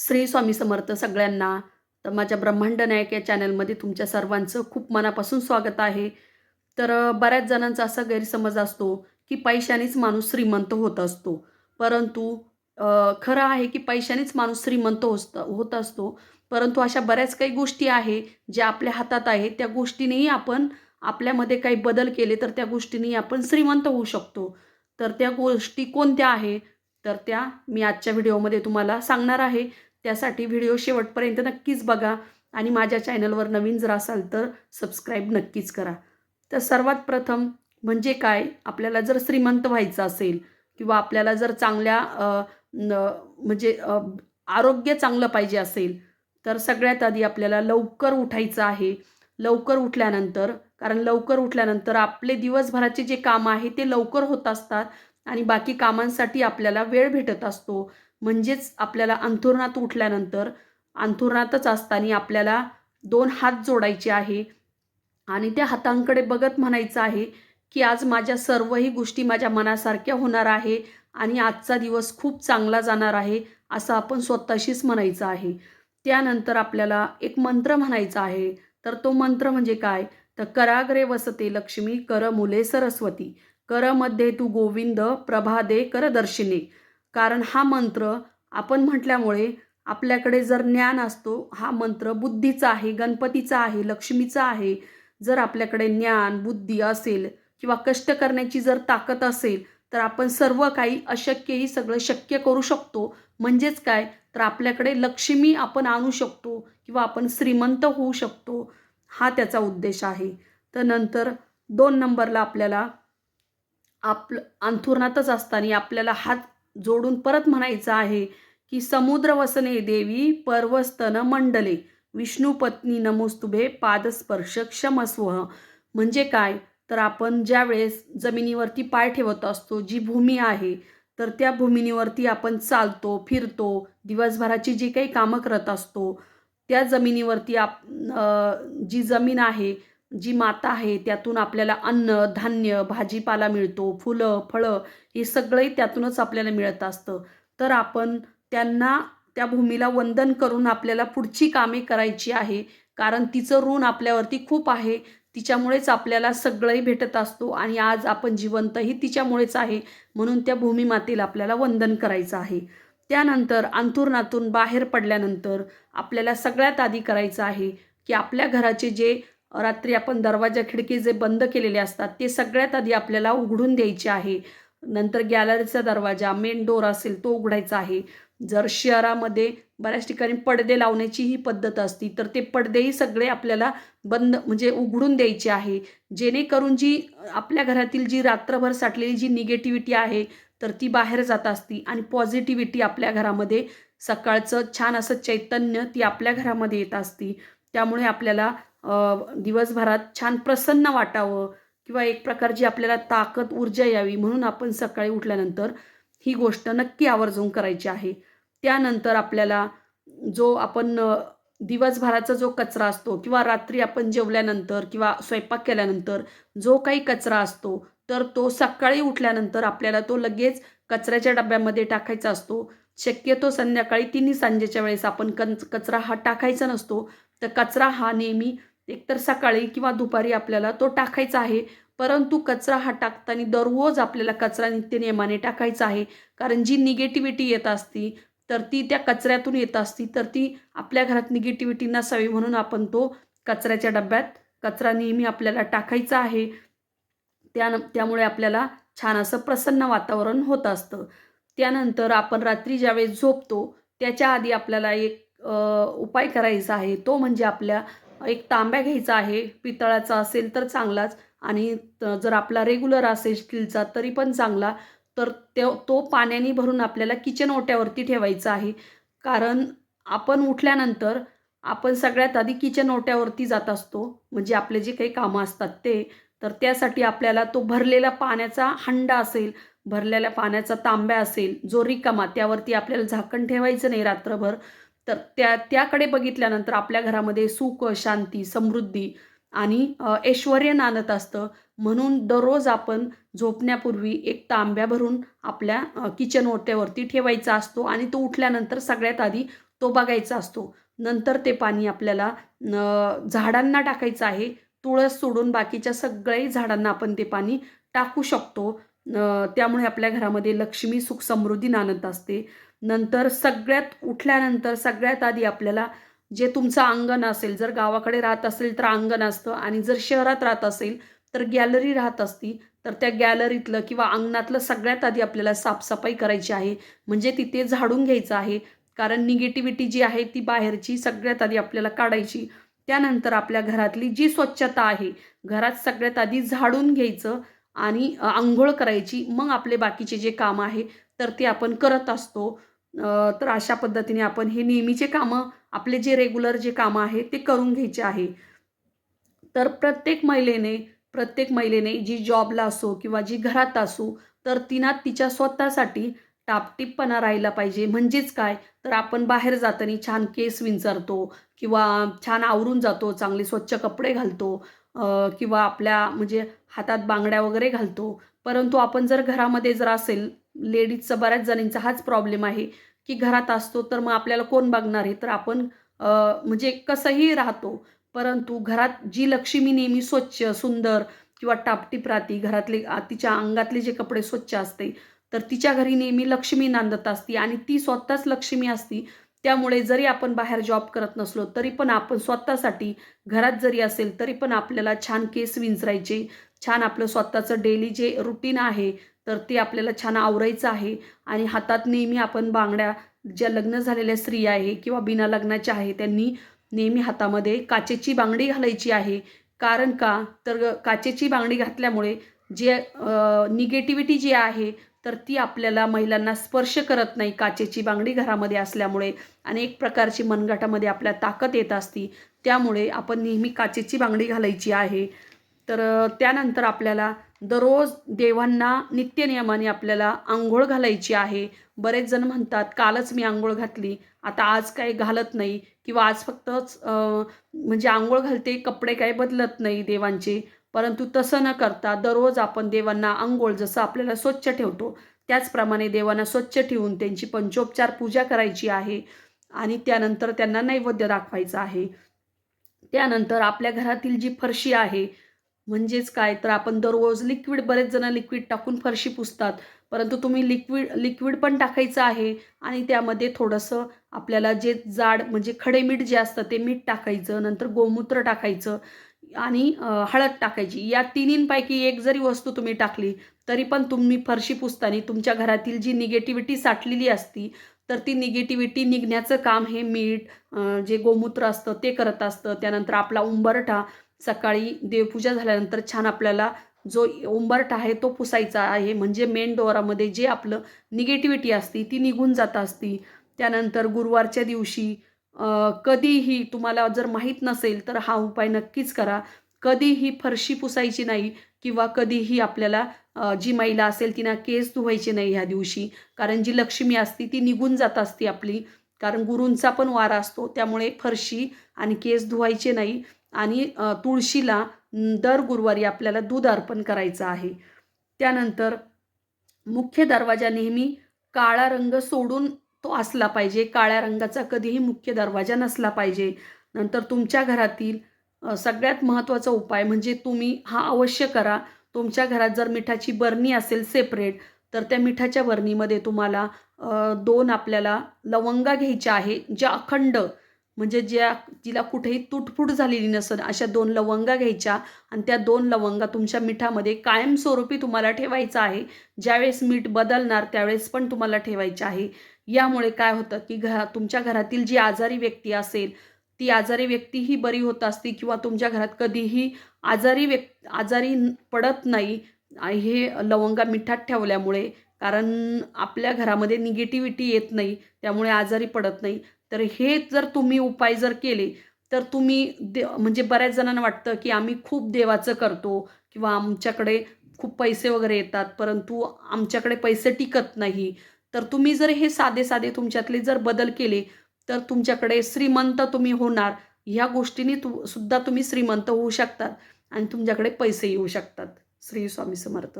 श्री स्वामी समर्थ सगळ्यांना. तर माझ्या ब्रह्मांड नायक या चॅनलमध्ये तुमच्या सर्वांचं खूप मनापासून स्वागत आहे. तर बऱ्याच जणांचा असा गैरसमज असतो की पैशानेच माणूस श्रीमंत होत असतो. परंतु खरं आहे की पैशानेच माणूस श्रीमंत होत होत असतो. परंतु अशा बऱ्याच काही गोष्टी आहे ज्या आपल्या हातात आहे त्या गोष्टीनेही आपण आपल्यामध्ये काही बदल केले तर त्या गोष्टीनेही आपण श्रीमंत होऊ शकतो. तर त्या गोष्टी कोणत्या आहे? तर त्या मी आजच्या व्हिडिओमध्ये तुम्हाला सांगणार आहे. त्यासाठी व्हिडिओ शेवटपर्यंत नक्कीच बघा आणि माझ्या चॅनलवर नवीन जर असाल तर सबस्क्राईब नक्कीच करा. तर सर्वात प्रथम म्हणजे काय? आपल्याला जर श्रीमंत व्हायचं असेल किंवा आपल्याला जर चांगल्या म्हणजे आरोग्य चांगलं पाहिजे असेल तर सगळ्यात आधी आपल्याला लवकर उठायचं आहे. लवकर उठल्यानंतर कारण लवकर उठल्यानंतर आपले दिवसभराचे जे काम आहे ते लवकर होत असतात आणि बाकी कामांसाठी आपल्याला वेळ भेटत असतो. म्हणजेच आपल्याला अंथुरणात उठल्यानंतर अंथुरणातच असताना आपल्याला दोन हात जोडायचे आहे. आणि त्या हातांकडे बघत म्हणायचं आहे की आज माझ्या सर्वही गोष्टी माझ्या मनासारख्या होणार आहे आणि आजचा दिवस खूप चांगला जाणार आहे असं आपण स्वतःशीच म्हणायचं आहे. त्यानंतर आपल्याला एक मंत्र म्हणायचा आहे. तर तो मंत्र म्हणजे काय? तर कराग्रे वसते लक्ष्मी कर मुले सरस्वती. करमध्ये तू गोविंद प्रभादे करदर्शिने कर दर्शिने. कारण हा मंत्र आपण म्हटल्यामुळे आपल्याकडे जर ज्ञान असतो हा मंत्र बुद्धीचा आहे गणपतीचा आहे लक्ष्मीचा आहे जर आपल्याकडे ज्ञान बुद्धी असेल किंवा कष्ट करण्याची जर ताकद असेल तर आपण सर्व काही अशक्यही सगळं शक्य करू शकतो. म्हणजेच काय? तर आपल्याकडे लक्ष्मी आपण आणू शकतो किंवा आपण श्रीमंत होऊ शकतो. हा त्याचा उद्देश आहे. तर नंतर दोन नंबरला आपल्याला आपलं अंथुरणातच असताना आपल्याला हात जोडून परत म्हणायचं आहे की समुद्र वसने देवी पर्वस्तन मंडले विष्णू पत्नी नमोस्तुभे पादस्पर्श क्षमस्व. म्हणजे काय? तर आपण ज्या वेळेस जमिनीवरती पाय ठेवत असतो जी भूमी आहे तर त्या भूमिनीवरती आपण चालतो फिरतो दिवसभराची जी काही कामं करत असतो त्या जमिनीवरती आप जी जमीन आहे जी माता आहे त्यातून आपल्याला अन्न धान्य भाजीपाला मिळतो फुलं फळं हे सगळंही त्यातूनच आपल्याला मिळत असतं. तर आपण त्यांना त्या भूमीला वंदन करून आपल्याला पुढची कामे करायची आहे. कारण तिचं ऋण आपल्यावरती खूप आहे. तिच्यामुळेच आपल्याला सगळंही भेटत असतो आणि आज आपण जिवंतही तिच्यामुळेच आहे. म्हणून त्या भूमीमातेला आपल्याला वंदन करायचं आहे. त्यानंतर अंथुरणातून बाहेर पडल्यानंतर आपल्याला सगळ्यात आधी करायचं आहे की आपल्या घराचे जे रात्री आपण दरवाजा खिडकी जे बंद केलेले असतात ते सगळ्यात आधी आपल्याला उघडून द्यायचे आहे. नंतर गॅलरीचा दरवाजा मेन डोर असेल तो उघडायचा आहे. जर शहरामध्ये बऱ्याच ठिकाणी पडदे लावण्याची ही पद्धत असती तर ते पडदेही सगळे आपल्याला बंद म्हणजे उघडून द्यायचे आहे. जेणेकरून जी आपल्या घरातील जी रात्रभर साठलेली जी निगेटिव्हिटी आहे तर ती बाहेर जात असती आणि पॉझिटिव्हिटी आपल्या घरामध्ये सकाळचं छान असं चैतन्य ती आपल्या घरामध्ये येत असती. त्यामुळे आपल्याला दिवसभरात छान प्रसन्न वाटावं किंवा एक प्रकारची आपल्याला ताकद ऊर्जा यावी म्हणून आपण सकाळी उठल्यानंतर ही गोष्ट नक्की आवर्जून करायची आहे. त्यानंतर आपल्याला जो आपण दिवसभराचा जो कचरा असतो किंवा रात्री आपण जेवल्यानंतर किंवा स्वयंपाक केल्यानंतर जो काही कचरा असतो तर तो सकाळी उठल्यानंतर आपल्याला तो लगेच कचऱ्याच्या डब्यामध्ये टाकायचा असतो. शक्यतो संध्याकाळी तिन्ही सांजेच्या वेळेस आपण कंच कचरा हा टाकायचा नसतो. तर कचरा हा नेहमी एकतर सकाळी किंवा दुपारी आपल्याला तो टाकायचा आहे. परंतु कचरा हा टाकताना दररोज आपल्याला कचरा नित्यनियमाने टाकायचा आहे. कारण जी निगेटिव्हिटी येत असती तर ती त्या कचऱ्यातून येत असती तर ती आपल्या घरात निगेटिव्हिटी नसावी म्हणून आपण तो कचऱ्याच्या डब्यात कचरा नेहमी आपल्याला टाकायचा आहे. त्या त्यामुळे आपल्याला छान असं प्रसन्न वातावरण होत असतं. त्यानंतर आपण रात्री ज्यावेळेस झोपतो त्याच्या आधी आपल्याला एक उपाय करायचा आहे. तो म्हणजे आपल्या एक तांब्या घ्यायचा आहे पितळाचा असेल तर चांगलाच आणि जर आपला रेग्युलर असेल स्टीलचा तरी पण चांगला तर तो तो पाण्याने भरून आपल्याला किचन ओट्यावरती ठेवायचा आहे. कारण आपण उठल्यानंतर आपण सगळ्यात आधी किचन ओट्यावरती जात असतो म्हणजे आपले जे काही कामं असतात ते तर त्यासाठी आपल्याला तो भरलेला पाण्याचा हंडा असेल भरलेल्या पाण्याचा तांब्या असेल जो रिकामा त्यावरती आपल्याला झाकण ठेवायचं नाही रात्रभर तर त्या त्याकडे बघितल्यानंतर आपल्या घरामध्ये सुख शांती समृद्धी आणि ऐश्वर ऐश्वर्य नांदत असतं. म्हणून दररोज आपण झोपण्यापूर्वी एक तांब्या भरून आपल्या किचन ओट्यावरती ठेवायचा असतो आणि तो उठल्यानंतर सगळ्यात आधी तो बघायचा असतो. नंतर ते पाणी आपल्याला झाडांना टाकायचं आहे. तुळस सोडून बाकीच्या सगळ्याही झाडांना आपण ते पाणी टाकू शकतो. त्यामुळे आपल्या घरामध्ये लक्ष्मी सुख समृद्धी नांदत असते. नंतर सगळ्यात उठल्यानंतर सगळ्यात आधी आपल्याला जे तुमचं अंगण असेल जर गावाकडे राहत असेल तर अंगण असतं आणि जर शहरात राहत असेल तर गॅलरी राहत असती तर त्या गॅलरीतलं किंवा अंगणातलं सगळ्यात आधी आपल्याला साफसफाई करायची आहे. म्हणजे तिथे झाडून घ्यायचं आहे कारण निगेटिव्हिटी जी आहे ती बाहेरची सगळ्यात आधी आपल्याला काढायची. त्यानंतर आपल्या घरातली जी स्वच्छता आहे घरात सगळ्यात आधी झाडून घ्यायचं आणि आंघोळ करायची. मग आपले बाकीचे जे काम आहे तर ते आपण करत असतो. तर अशा पद्धतीने आपण हे नेहमीचे कामं आपले जे रेग्युलर जे कामं आहे ते करून घ्यायचे आहे. तर प्रत्येक महिलेने प्रत्येक महिलेने जी जॉबला असो किंवा जी घरात असो तर तिना तिच्या स्वतःसाठी टापटीपपणा राहिला पाहिजे. म्हणजेच काय? तर आपण बाहेर जाताना छान केस विंचरतो किंवा छान आवरून जातो चांगले स्वच्छ कपडे घालतो किंवा आपल्या म्हणजे हातात बांगड्या वगैरे घालतो. परंतु आपण जर घरामध्ये जर असेल लेडीजचा बऱ्याच जणींचा हाच प्रॉब्लेम आहे की घरात असतो तर मग आपल्याला कोण बघणार आहे? तर आपण म्हणजे कसंही राहतो परंतु घरात जी लक्ष्मी नेहमी स्वच्छ सुंदर किंवा टापटीप राहते घरातले तिच्या अंगातले जे कपडे स्वच्छ असते तर तिच्या घरी नेहमी लक्ष्मी नांदत असते आणि ती स्वतःच लक्ष्मी असती. त्यामुळे जरी आपण बाहेर जॉब करत नसलो तरी पण आपण स्वतःसाठी घरात जरी असेल तरी पण आपल्याला छान केस विंचरायचे छान आपलं स्वतःचं डेली जे रुटीन आहे तर ते आपल्याला छान आवरायचं आहे. आणि हातात नेहमी आपण बांगड्या ज्या लग्न झालेल्या स्त्रिया आहे किंवा बिना लग्नाच्या आहे त्यांनी नेहमी हातामध्ये काचेची बांगडी घालायची आहे. कारण का? तर काचेची बांगडी घातल्यामुळे जे निगेटिव्हिटी जी आहे तर ती आपल्याला महिलांना स्पर्श करत नाही काचेची बांगडी घरामध्ये असल्यामुळे. आणि एक प्रकारची मनगटामध्ये आपल्या ताकद येत असती. त्यामुळे आपण नेहमी काचेची बांगडी घालायची आहे. तर त्यानंतर आपल्याला दररोज देवांना नित्यनियमाने आपल्याला आंघोळ घालायची आहे. बरेच जण म्हणतात कालच मी आंघोळ घातली आता आज काही घालत नाही किंवा आज फक्तच म्हणजे आंघोळ घालते कपडे काही बदलत नाही देवांचे. परंतु तसं न करता दररोज आपण देवांना आंघोळ जसं आपल्याला स्वच्छ ठेवतो त्याचप्रमाणे देवांना स्वच्छ ठेवून त्यांची पंचोपचार पूजा करायची आहे आणि त्यानंतर त्यांना नैवेद्य दाखवायचं आहे. त्यानंतर आपल्या घरातील जी फरशी आहे म्हणजेच काय? तर आपण दररोज लिक्विड बरेच जण लिक्विड टाकून फरशी पुसतात. परंतु तुम्ही लिक्विड लिक्विड पण टाकायचं आहे आणि त्यामध्ये थोडंसं आपल्याला जे जाड म्हणजे खडे मीठ जे असतं ते मीठ टाकायचं नंतर गोमूत्र टाकायचं आणि हळद टाकायची. या तिन्हींपैकी एक जरी वस्तू तुम्ही टाकली तरी पण तुम्ही फरशी पुसताना तुमच्या घरातील जी निगेटिव्हिटी साठलेली असती तर ती निगेटिव्हिटी निघण्याचं काम हे मीठ जे गोमूत्र असतं ते करत असतं. त्यानंतर आपला उंबरठा सकाळी देवपूजा झाल्यानंतर छान आपल्याला जो उंबरठा आहे तो पुसायचा आहे. म्हणजे मेन डोरामध्ये जे आपलं निगेटिव्हिटी असती ती निघून जात असती. त्यानंतर गुरुवारच्या दिवशी कधीही तुम्हाला जर माहीत नसेल तर हा उपाय नक्कीच करा. कधीही फरशी पुसायची नाही किंवा कधीही आपल्याला जी महिला असेल तिनं केस धुवायचे नाही ह्या दिवशी. कारण जी लक्ष्मी असती ती निघून जात असती आपली. कारण गुरूंचा पण वारा असतो त्यामुळे फरशी आणि केस धुवायचे नाही. आणि तुळशीला दर गुरुवारी आपल्याला दूध अर्पण करायचं आहे. त्यानंतर मुख्य दरवाजा नेहमी काळा रंग सोडून तो असला पाहिजे. काळ्या रंगाचा कधीही मुख्य दरवाजा नसला पाहिजे. नंतर तुमच्या घरातील सगळ्यात महत्त्वाचा उपाय म्हणजे तुम्ही हा अवश्य करा. तुमच्या घरात जर मिठाची बरणी असेल सेपरेट तर त्या मिठाच्या बरणीमध्ये तुम्हाला दोन आपल्याला लवंगा घ्यायच्या आहे ज्या अखंड म्हणजे ज्या तिला कुठेही तुटफूट झालेली नसेल अशा दोन लवंगा घ्यायच्या आणि त्या दोन लवंगा तुमच्या मिठामध्ये कायमस्वरूपी तुम्हाला ठेवायचं आहे. ज्यावेळेस मीठ बदलणार त्यावेळेस पण तुम्हाला ठेवायचे आहे. यामुळे काय होतं की घरा तुमच्या घरातील जी आजारी व्यक्ती असेल ती आजारी व्यक्ती ही बरी होत असते किंवा तुमच्या घरात कधीही आजारी व्यक् आजारी पडत नाही हे लवंगा मिठात ठेवल्यामुळे. कारण आपल्या घरामध्ये निगेटिव्हिटी येत नाही त्यामुळे आजारी पडत नाही. तर हे जर तुम्ही उपाय जर केले तर तुम्ही दे म्हणजे बऱ्याच जणांना वाटतं की आम्ही खूप देवाचं करतो किंवा आमच्याकडे खूप पैसे वगैरे येतात परंतु आमच्याकडे पैसे टिकत नाही. तर तुम्ही जर हे साधे साधे तुमच्यातले जर बदल केले तर तुमच्याकडे श्रीमंत तुम्ही होणार. ह्या गोष्टीने तु सुद्धा तुम्ही श्रीमंत होऊ शकतात आणि तुमच्याकडे पैसे येऊ शकतात. श्री स्वामी समर्थ.